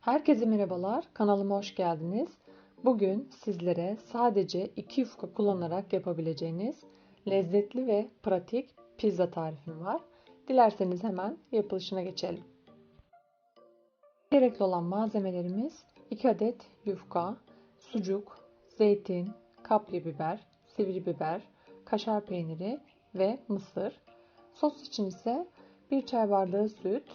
Herkese merhabalar, kanalıma hoş geldiniz. Bugün sizlere sadece iki yufka kullanarak yapabileceğiniz lezzetli ve pratik pizza tarifim var. Dilerseniz hemen yapılışına geçelim. Gerekli olan malzemelerimiz 2 adet yufka, sucuk, zeytin, kapya biber, sivri biber, kaşar peyniri ve mısır. Sos için ise 1 çay bardağı süt,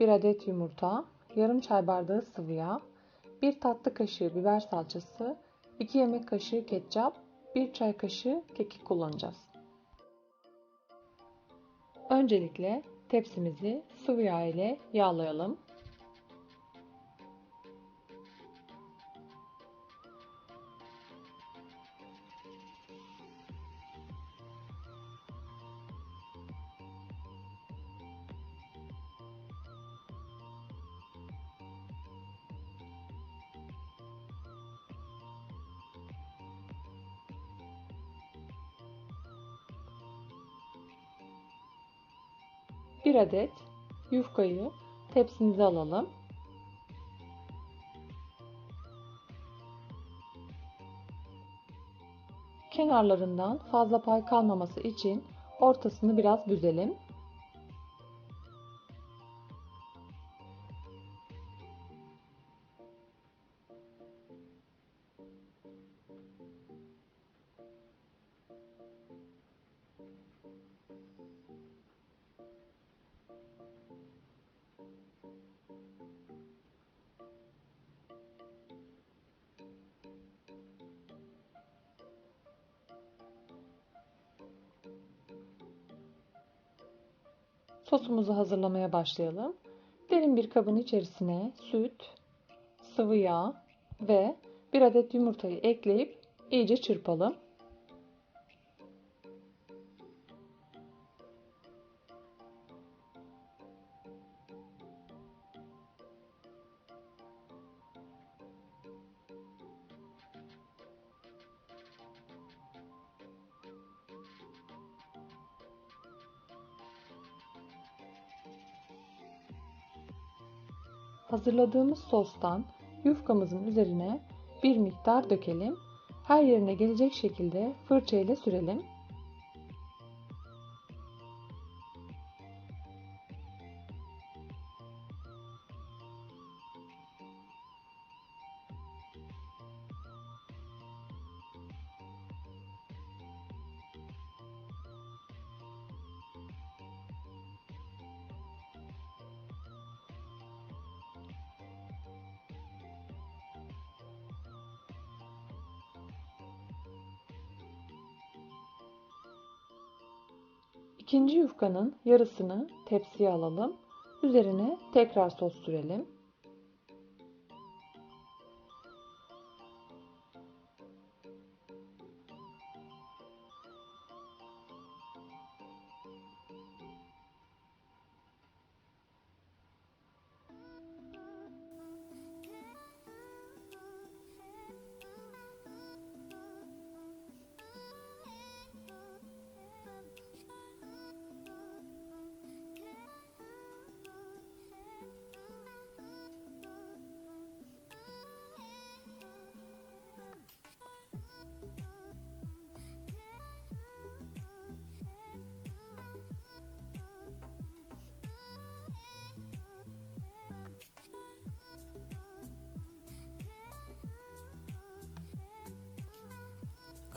1 adet yumurta, yarım çay bardağı sıvı yağ, 1 tatlı kaşığı biber salçası, 2 yemek kaşığı ketçap, 1 çay kaşığı kekik kullanacağız. Öncelikle tepsimizi sıvı yağ ile yağlayalım. Bir adet yufkayı tepsimize alalım. Kenarlarından fazla pay kalmaması için ortasını biraz büzelim. Sosumuzu hazırlamaya başlayalım. Derin bir kabın içerisine süt, sıvı yağ ve bir adet yumurtayı ekleyip iyice çırpalım. Hazırladığımız sostan yufkamızın üzerine bir miktar dökelim. Her yerine gelecek şekilde fırça ile sürelim. İkinci yufkanın yarısını tepsiye alalım. Üzerine tekrar sos sürelim.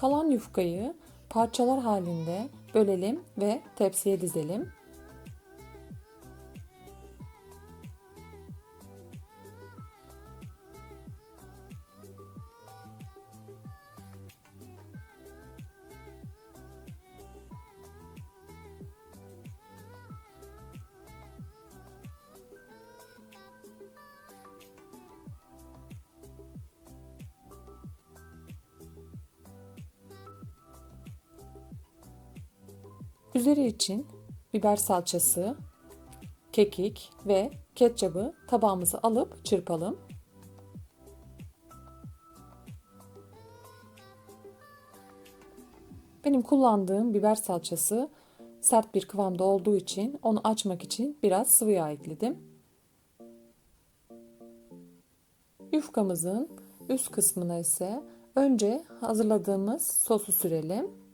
Kalan yufkayı parçalar halinde bölelim ve tepsiye dizelim. Üzeri için biber salçası, kekik ve ketçabı tabağımıza alıp çırpalım. Benim kullandığım biber salçası sert bir kıvamda olduğu için onu açmak için biraz sıvı yağ ekledim. Yufkamızın üst kısmına ise önce hazırladığımız sosu sürelim.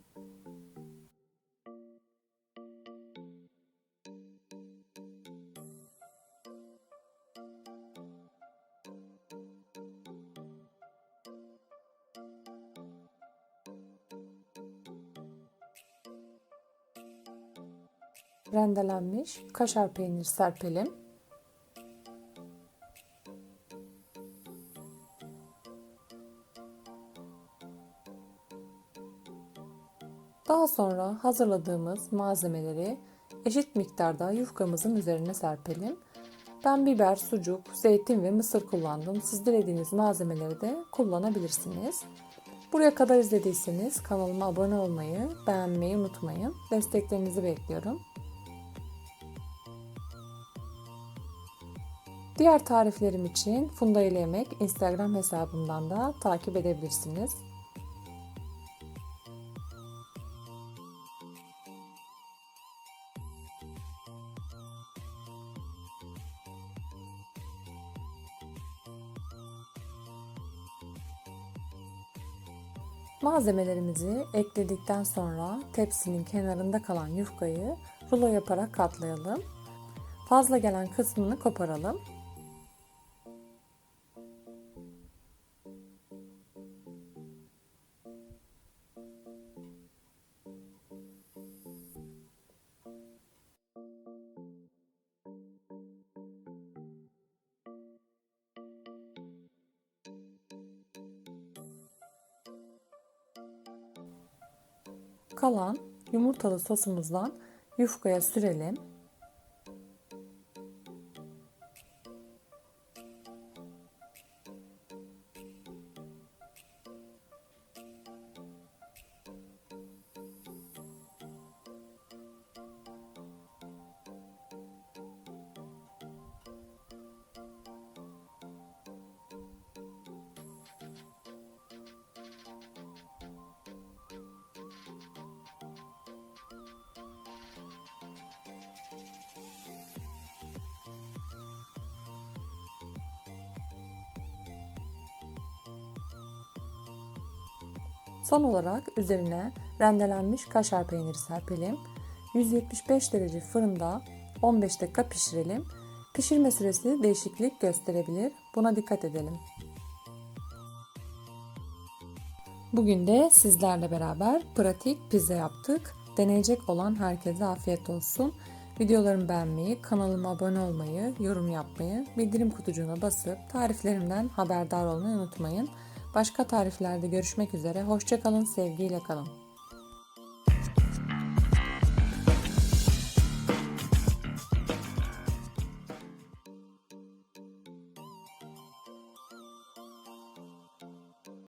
Rendelenmiş kaşar peynir serpelim. Daha sonra hazırladığımız malzemeleri eşit miktarda yufkamızın üzerine serpelim. Ben biber, sucuk, zeytin ve mısır kullandım. Siz dilediğiniz malzemeleri de kullanabilirsiniz. Buraya kadar izlediyseniz kanalıma abone olmayı, beğenmeyi unutmayın. Desteklerinizi bekliyorum. Diğer tariflerim için Funda ile Yemek Instagram hesabımdan da takip edebilirsiniz. Malzemelerimizi ekledikten sonra tepsinin kenarında kalan yufkayı rulo yaparak katlayalım. Fazla gelen kısmını koparalım. Kalan yumurtalı sosumuzdan yufkaya sürelim. Son olarak üzerine rendelenmiş kaşar peyniri serpelim. 175 derece fırında 15 dakika pişirelim. Pişirme süresi değişiklik gösterebilir. Buna dikkat edelim. Bugün de sizlerle beraber pratik pizza yaptık. Deneyecek olan herkese afiyet olsun. Videolarımı beğenmeyi, kanalıma abone olmayı, yorum yapmayı, bildirim kutucuğuna basıp tariflerimden haberdar olmayı unutmayın. Başka tariflerde görüşmek üzere. Hoşçakalın, sevgiyle kalın.